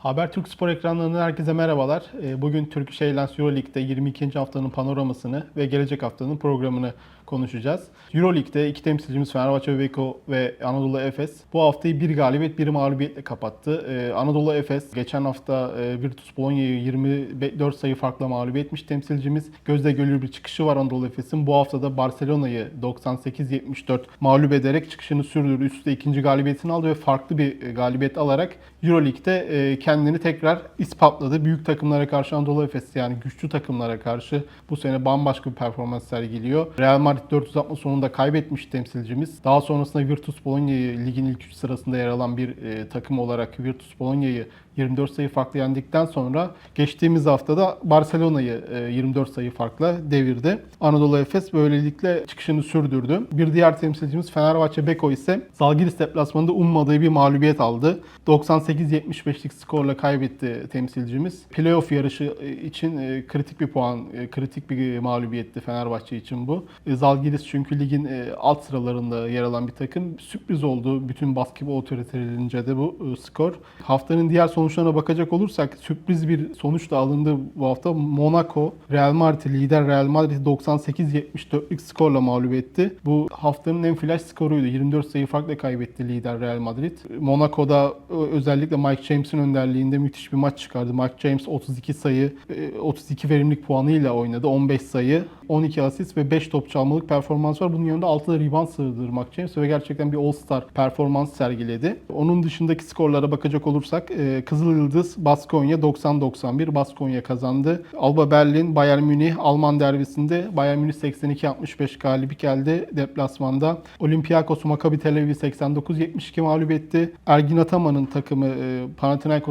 Habertürk Spor ekranlarından herkese merhabalar. Ee, Bugün Turkish Airlines Euroleague'de 22. haftanın panoramasını ve gelecek haftanın programını konuşacağız. Euroleague'de iki temsilcimiz Fenerbahçe Beko ve Anadolu Efes bu haftayı bir galibiyet bir mağlubiyetle kapattı. Ee, Anadolu Efes geçen hafta e, Virtus Bologna'yı 24 sayı farkla mağlup etmiş temsilcimiz. Gözde görülür bir çıkışı var Anadolu Efes'in. Bu haftada Barcelona'yı 98-74 mağlup ederek çıkışını sürdürdü. Üst üste ikinci galibiyetini aldı ve farklı bir e, galibiyet alarak Euroleague'de e, kendini tekrar ispatladı. Büyük takımlara karşı Anadolu Efes yani güçlü takımlara karşı bu sene bambaşka bir performans sergiliyor. Real Madrid 460 sonunda kaybetmiş temsilcimiz. Daha sonrasında Virtus Bologna'yı ligin ilk 3 sırasında yer alan bir e, takım olarak Virtus Bologna'yı 24 sayı farklı yendikten sonra geçtiğimiz haftada Barcelona'yı e, 24 sayı farkla devirdi. Anadolu Efes böylelikle çıkışını sürdürdü. Bir diğer temsilcimiz Fenerbahçe Beko ise Zalgiris deplasmanında ummadığı bir mağlubiyet aldı. 98-75'lik skorla kaybetti temsilcimiz. Playoff yarışı için e, kritik bir puan, e, kritik bir mağlubiyetti Fenerbahçe için bu. E, Zalgiris çünkü ligin e, alt sıralarında yer alan bir takım. Sürpriz oldu bütün basketbol otoritelerince de bu e, skor. Haftanın diğer sonuçlarına bakacak olursak sürpriz bir sonuç da alındı bu hafta. Monaco, Real Madrid lider Real Madrid 98-74'lük skorla mağlup etti. Bu haftanın en flash skoruydu. 24 sayı farkla kaybetti lider Real Madrid. Monaco'da e, özellikle Mike James'in önderliğinde müthiş bir maç çıkardı. Mike James 32 sayı, e, 32 verimlilik puanıyla oynadı. 15 sayı, 12 asist ve 5 top çalmalık performans var. Bunun yanında 6 da rebound Mike James ve gerçekten bir All-Star performans sergiledi. Onun dışındaki skorlara bakacak olursak e, Kızıl Yıldız Baskonya 90-91 Baskonya kazandı. Alba Berlin Bayern Münih Alman derbisinde Bayern Münih 82-65 galip geldi deplasmanda. Olympiakos Maccabi Tel Aviv 89-72 mağlup etti. Ergin Ataman'ın takımı e,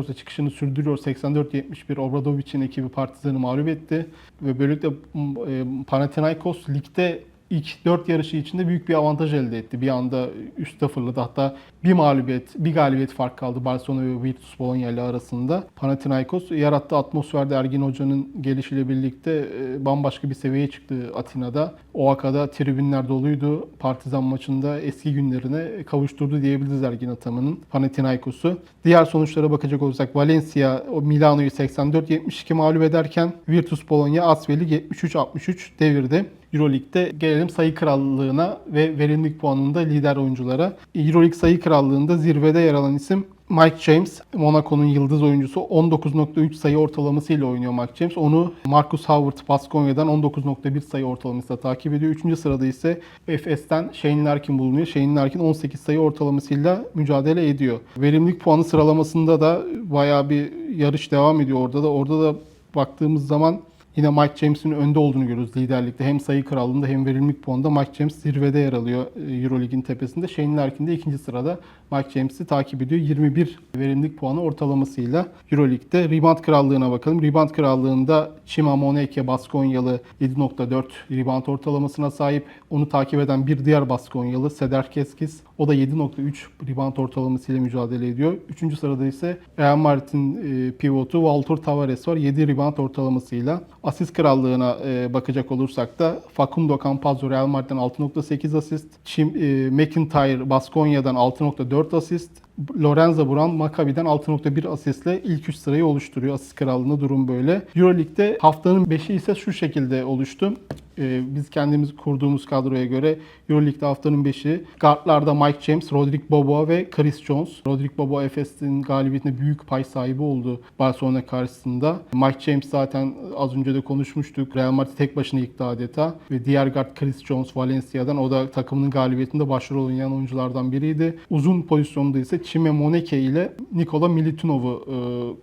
Panathinaikos'a çıkışını sürdürüyor. 84-71 Obradovic'in ekibi Partizan'ı mağlup etti. Ve böylelikle e, Panathinaikos ligde ilk 4 yarışı içinde büyük bir avantaj elde etti. Bir anda üstte fırladı. Hatta bir mağlubiyet, bir galibiyet fark kaldı Barcelona ve Virtus Bologna ile arasında. Panathinaikos yarattığı atmosferde Ergin Hoca'nın gelişiyle birlikte e, bambaşka bir seviyeye çıktı Atina'da. Oaka'da tribünler doluydu. Partizan maçında eski günlerine kavuşturdu diyebiliriz Ergin Ataman'ın Panathinaikos'u. Diğer sonuçlara bakacak olursak Valencia Milano'yu 84-72 mağlup ederken Virtus Bologna Asvel'i 73-63 devirdi. Euroleague'de gelelim sayı krallığına ve verimlilik puanında lider oyunculara. Euroleague sayı krallığında zirvede yer alan isim Mike James, Monaco'nun yıldız oyuncusu 19.3 sayı ortalamasıyla oynuyor Mike James. Onu Marcus Howard Baskonya'dan 19.1 sayı ortalamasıyla takip ediyor. Üçüncü sırada ise Efes'ten Shane Larkin bulunuyor. Shane Larkin 18 sayı ortalamasıyla mücadele ediyor. Verimlilik puanı sıralamasında da bayağı bir yarış devam ediyor orada da. Orada da baktığımız zaman Yine Mike James'in önde olduğunu görüyoruz liderlikte. Hem sayı krallığında hem verimlilik puanında Mike James zirvede yer alıyor e, Euroleague'in tepesinde. Shane Larkin de ikinci sırada Mike James'i takip ediyor. 21 verimlilik puanı ortalamasıyla Euroleague'de. Rebound krallığına bakalım. Rebound krallığında Chima Moneke Baskonyalı 7.4 rebound ortalamasına sahip. Onu takip eden bir diğer Baskonyalı Seder Keskis. O da 7.3 rebound ortalamasıyla mücadele ediyor. Üçüncü sırada ise Real Madrid'in e, pivotu Walter Tavares var. 7 rebound ortalamasıyla. Asist krallığına e, bakacak olursak da Facundo Campazzo Real Madrid'den 6.8 asist. Chim, e, McIntyre Baskonya'dan 6.4 asist. Lorenzo Brown Maccabi'den 6.1 asistle ilk 3 sırayı oluşturuyor. Asist krallığında durum böyle. Euroleague'de haftanın 5'i ise şu şekilde oluştu. Ee, biz kendimiz kurduğumuz kadroya göre Euroleague'de haftanın 5'i guardlarda Mike James, Roderick Boboa ve Chris Jones. Roderick Boboa Efes'in galibiyetine büyük pay sahibi oldu Barcelona karşısında. Mike James zaten az önce de konuşmuştuk. Real Madrid tek başına yıktı adeta. Ve diğer guard Chris Jones Valencia'dan o da takımının galibiyetinde başrol oynayan oyunculardan biriydi. Uzun pozisyonda ise Chime Moneke ile Nikola Milutinov'u e,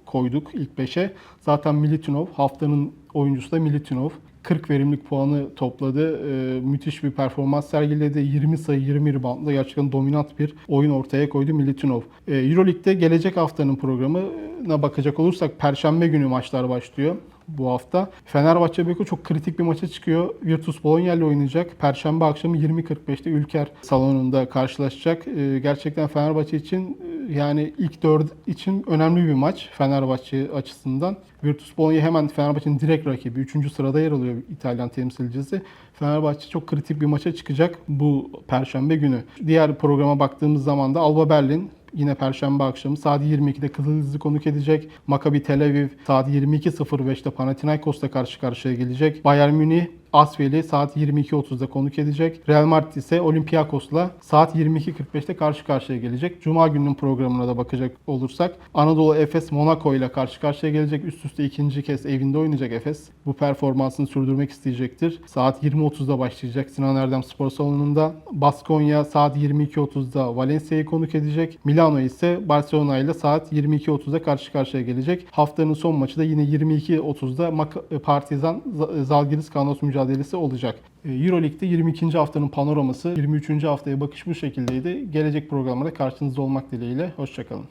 koyduk ilk 5'e. Zaten Milutinov haftanın oyuncusu da Milutinov. 40 verimlilik puanı topladı. Ee, müthiş bir performans sergiledi. 20 sayı 20 reboundla gerçekten dominant bir oyun ortaya koydu Militinov. Ee, Euroleague'de gelecek haftanın programına bakacak olursak Perşembe günü maçlar başlıyor bu hafta. Fenerbahçe Beko çok kritik bir maça çıkıyor. Virtus Bologna ile oynayacak. Perşembe akşamı 20.45'te Ülker salonunda karşılaşacak. Ee, gerçekten Fenerbahçe için e, yani ilk dört için önemli bir maç Fenerbahçe açısından. Virtus Bologna hemen Fenerbahçe'nin direkt rakibi. Üçüncü sırada yer alıyor İtalyan temsilcisi. Fenerbahçe çok kritik bir maça çıkacak bu Perşembe günü. Diğer programa baktığımız zaman da Alba Berlin yine Perşembe akşamı saat 22'de Kızıldiz'i konuk edecek. Maccabi Tel Aviv saat 22.05'te Panathinaikos'ta karşı karşıya gelecek. Bayern Münih Asfel'i saat 22.30'da konuk edecek. Real Madrid ise Olympiakos'la saat 22.45'te karşı karşıya gelecek. Cuma gününün programına da bakacak olursak Anadolu Efes Monaco ile karşı karşıya gelecek. Üst üste ikinci kez evinde oynayacak Efes. Bu performansını sürdürmek isteyecektir. Saat 20.30'da başlayacak Sinan Erdem Spor Salonu'nda. Baskonya saat 22.30'da Valencia'yı konuk edecek. Milano ise Barcelona ile saat 22.30'da karşı karşıya gelecek. Haftanın son maçı da yine 22.30'da Mak- Partizan Zalgiris Kaunas mücadelesi olacak. E, Euroleague'de 22. haftanın panoraması, 23. haftaya bakış bu şekildeydi. Gelecek programlarda karşınızda olmak dileğiyle. Hoşçakalın.